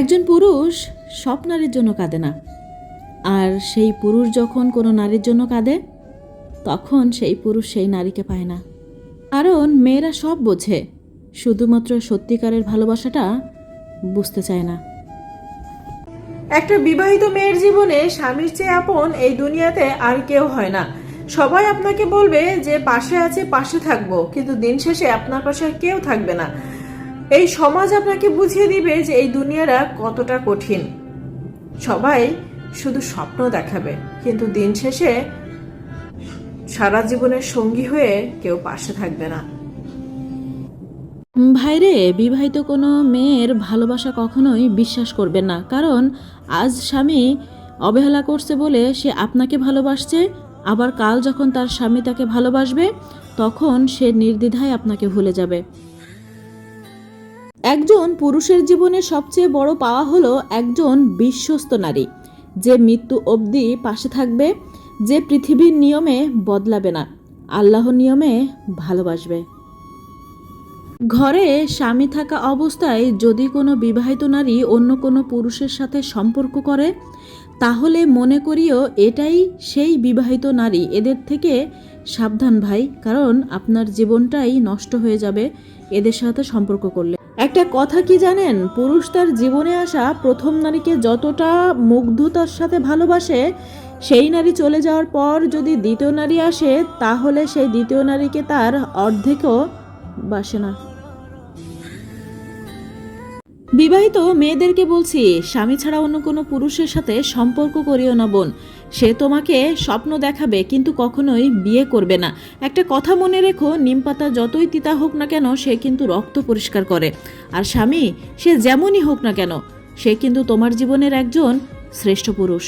একজন পুরুষ সব নারীর জন্য কাঁদে না। আর সেই পুরুষ যখন কোনো নারীর জন্য কাঁদে, তখন সেই পুরুষ সেই নারীকে পায় না। কারণ মেয়েরা সব বোঝে, শুধুমাত্র সত্যিকারের ভালোবাসাটা বুঝতে চায় না। একটা বিবাহিত মেয়ের জীবনে স্বামীর চেয়ে আপন এই দুনিয়াতে আর কেউ হয় না। সবাই আপনাকে বলবে যে পাশে আছে, পাশে থাকব, কিন্তু দিন শেষে আপনার পাশে কেউ থাকবে না। এই সমাজ আপনাকে বুঝিয়ে দিবে যে এই দুনিয়াটা কতটা কঠিন। সবাই শুধু স্বপ্ন দেখাবে, কিন্তু দিন শেষে সারা জীবনের সঙ্গী হয়ে কেউ পাশে থাকবে না। ভাইরে, বিবাহিত কোনো মেয়ের ভালোবাসা কখনোই বিশ্বাস করবে না, কারণ আজ স্বামী অবহেলা করছে বলে সে আপনাকে ভালোবাসছে, আবার কাল যখন তার স্বামী তাকে ভালোবাসবে, তখন সে নির্দ্বিধায় আপনাকে ভুলে যাবে। একজন পুরুষের জীবনে সবচেয়ে বড় পাওয়া হলো একজন বিশ্বস্ত নারী। যে মৃত্যু অবধি পাশে থাকবে, যে পৃথিবীর নিয়মে বদলাবে না আল্লাহ নিয়মে ভালোবাসবে। ঘরে স্বামী থাকা অবস্থায় যদি কোনো বিবাহিত নারী অন্য কোনো পুরুষের সাথে সম্পর্ক করে, তাহলে মনে করিও এটাই সেই বিবাহিত নারী। এদের থেকে সাবধান ভাই, কারণ আপনার জীবনটাই নষ্ট হয়ে যাবে, এদের সাথে সম্পর্ক করলে। একটা কথা কি জানেন? পুরুষ তার জীবনে আসা প্রথম নারীকে যতটা মুগ্ধতার সাথে ভালোবাসে, সেই নারী চলে যাওয়ার পর যদি দ্বিতীয় নারী আসে, তাহলে সেই দ্বিতীয় নারীকে তার অর্ধেকও বাসে না। বিবাহিত মেয়েদেরকে বলছি, স্বামী ছাড়া অন্য কোনো পুরুষের সাথে সম্পর্ক করিও না বোন। সে তোমাকে স্বপ্ন দেখাবে, কিন্তু কখনোই বিয়ে করবে না। একটা কথা মনে রেখো, নিমপাতা যতই তিতা হোক না কেন, সে কিন্তু রক্ত পরিষ্কার করে। আর স্বামী, সে যেমনই হোক না কেন, সে কিন্তু তোমার জীবনের একজন শ্রেষ্ঠ পুরুষ।